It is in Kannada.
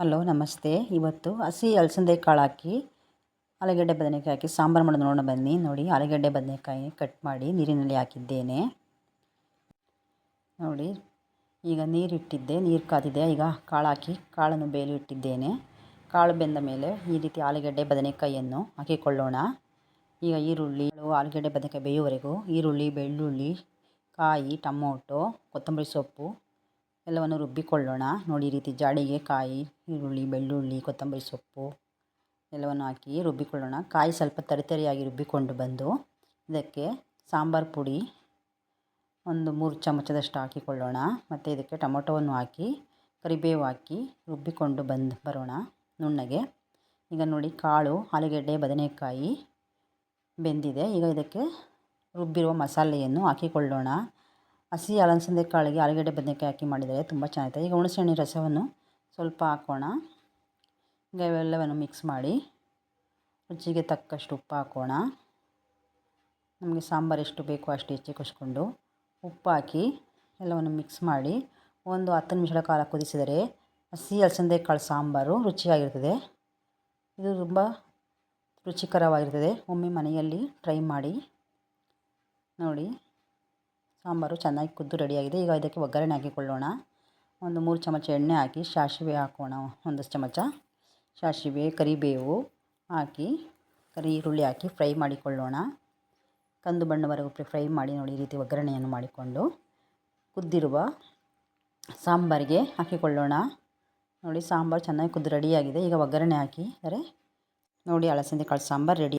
ಹಲೋ, ನಮಸ್ತೆ. ಇವತ್ತು ಹಸಿ ಅಲಸಂದೆ ಕಾಳು ಹಾಕಿ ಆಲೂಗಡ್ಡೆ ಬದನೆಕಾಯಿ ಹಾಕಿ ಸಾಂಬಾರು ಮಾಡೋದು ನೋಡೋಣ ಬನ್ನಿ. ನೋಡಿ, ಆಲೂಗಡ್ಡೆ ಬದನೆಕಾಯಿ ಕಟ್ ಮಾಡಿ ನೀರಿನಲ್ಲಿ ಹಾಕಿದ್ದೇನೆ. ನೋಡಿ, ಈಗ ನೀರಿಟ್ಟಿದ್ದೆ ನೀರು ಕಾದಿದೆ. ಈಗ ಕಾಳು ಹಾಕಿ ಕಾಳನ್ನು ಬೇಲಿ ಇಟ್ಟಿದ್ದೇನೆ. ಕಾಳು ಬೆಂದ ಮೇಲೆ ಈ ರೀತಿ ಆಲೂಗಡ್ಡೆ ಬದನೆಕಾಯಿಯನ್ನು ಹಾಕಿಕೊಳ್ಳೋಣ. ಈಗ ಈರುಳ್ಳಿ, ಆಲೂಗಡ್ಡೆ ಬದನೆಕಾಯಿ ಬೇಯುವವರೆಗೂ ಈರುಳ್ಳಿ, ಬೆಳ್ಳುಳ್ಳಿ, ಕಾಯಿ, ಟೊಮೊಟೊ, ಕೊತ್ತಂಬರಿ ಸೊಪ್ಪು ಎಲ್ಲವನ್ನು ರುಬ್ಬಿಕೊಳ್ಳೋಣ. ನೋಡಿ, ಈ ರೀತಿ ಜಾಡಿಗೆ ಕಾಯಿ ಈರುಳ್ಳಿ, ಬೆಳ್ಳುಳ್ಳಿ, ಕೊತ್ತಂಬರಿ ಸೊಪ್ಪು ಎಲ್ಲವನ್ನು ಹಾಕಿ ರುಬ್ಬಿಕೊಳ್ಳೋಣ. ಕಾಯಿ ಸ್ವಲ್ಪ ತರಿತರಿಯಾಗಿ ರುಬ್ಬಿಕೊಂಡು ಬಂದು ಇದಕ್ಕೆ ಸಾಂಬಾರು ಪುಡಿ ಒಂದು ಮೂರು ಚಮಚದಷ್ಟು ಹಾಕಿಕೊಳ್ಳೋಣ. ಮತ್ತು ಇದಕ್ಕೆ ಟೊಮೊಟೊವನ್ನು ಹಾಕಿ, ಕರಿಬೇವು ಹಾಕಿ ರುಬ್ಬಿಕೊಂಡು ಬಂದು ಬರೋಣ ನುಣ್ಣಗೆ. ಈಗ ನೋಡಿ ಕಾಳು, ಆಲೂಗೆಡ್ಡೆ, ಬದನೆಕಾಯಿ ಬೆಂದಿದೆ. ಈಗ ಇದಕ್ಕೆ ರುಬ್ಬಿರುವ ಮಸಾಲೆಯನ್ನು ಹಾಕಿಕೊಳ್ಳೋಣ. ಹಸಿ ಅಲಸಂದೆ ಕಾಳಿಗೆ ಆಲೂಗಡ್ಡೆ, ಬದನೆಕಾಯಿ ಹಾಕಿ ಮಾಡಿದರೆ ತುಂಬ ಚೆನ್ನಾಗಿದೆ ಈಗ ಹುಣಸೆಹಣ್ಣಿನ ರಸವನ್ನು ಸ್ವಲ್ಪ ಹಾಕೋಣ. ಈಗ ಇವೆಲ್ಲವನ್ನು ಮಿಕ್ಸ್ ಮಾಡಿ. ರುಚಿಗೆ ತಕ್ಕಷ್ಟು ಉಪ್ಪು ಹಾಕೋಣ. ನಮಗೆ ಸಾಂಬಾರು ಎಷ್ಟು ಬೇಕೋ ಅಷ್ಟು ಹೆಚ್ಚಿಗಿಸ್ಕೊಂಡು ಉಪ್ಪು ಹಾಕಿ ಎಲ್ಲವನ್ನು ಮಿಕ್ಸ್ ಮಾಡಿ. ಒಂದು ಹತ್ತು ನಿಮಿಷಗಳ ಕಾಲ ಕುದಿಸಿದರೆ ಹಸಿ ಅಲಸಂದೆ ಕಾಳು ಸಾಂಬಾರು ರುಚಿಯಾಗಿರ್ತದೆ. ಇದು ತುಂಬ ರುಚಿಕರವಾಗಿರ್ತದೆ. ಒಮ್ಮೆ ಮನೆಯಲ್ಲಿ ಟ್ರೈ ಮಾಡಿ. ನೋಡಿ, ಸಾಂಬಾರು ಚೆನ್ನಾಗಿ ಕುದ್ದು ರೆಡಿಯಾಗಿದೆ ಈಗ ಇದಕ್ಕೆ ಒಗ್ಗರಣೆ ಹಾಕಿಕೊಳ್ಳೋಣ. ಒಂದು ಮೂರು ಚಮಚ ಎಣ್ಣೆ ಹಾಕಿ ಸಾಸಿವೆ ಹಾಕೋಣ. ಒಂದು ಚಮಚ ಸಾಸಿವೆ ಕರಿಬೇವು ಹಾಕಿ, ಕರಿ ಈರುಳ್ಳಿ ಹಾಕಿ ಫ್ರೈ ಮಾಡಿಕೊಳ್ಳೋಣ. ಕಂದು ಬಣ್ಣವರೆಗೂ ಫ್ರೈ ಮಾಡಿ ನೋಡಿ ಈ ರೀತಿ ಒಗ್ಗರಣೆಯನ್ನು ಮಾಡಿಕೊಂಡು. ಕುದ್ದಿರುವ ಸಾಂಬಾರಿಗೆ ಹಾಕಿಕೊಳ್ಳೋಣ. ನೋಡಿ ಸಾಂಬಾರು ಚೆನ್ನಾಗಿ ಕುದ್ದು ರೆಡಿಯಾಗಿದೆ ಈಗ ಒಗ್ಗರಣೆ ಹಾಕಿ ಅಂದರೆ ನೋಡಿ ಅಲಸಂದೆ ಕಾಳು ಸಾಂಬಾರು ರೆಡಿ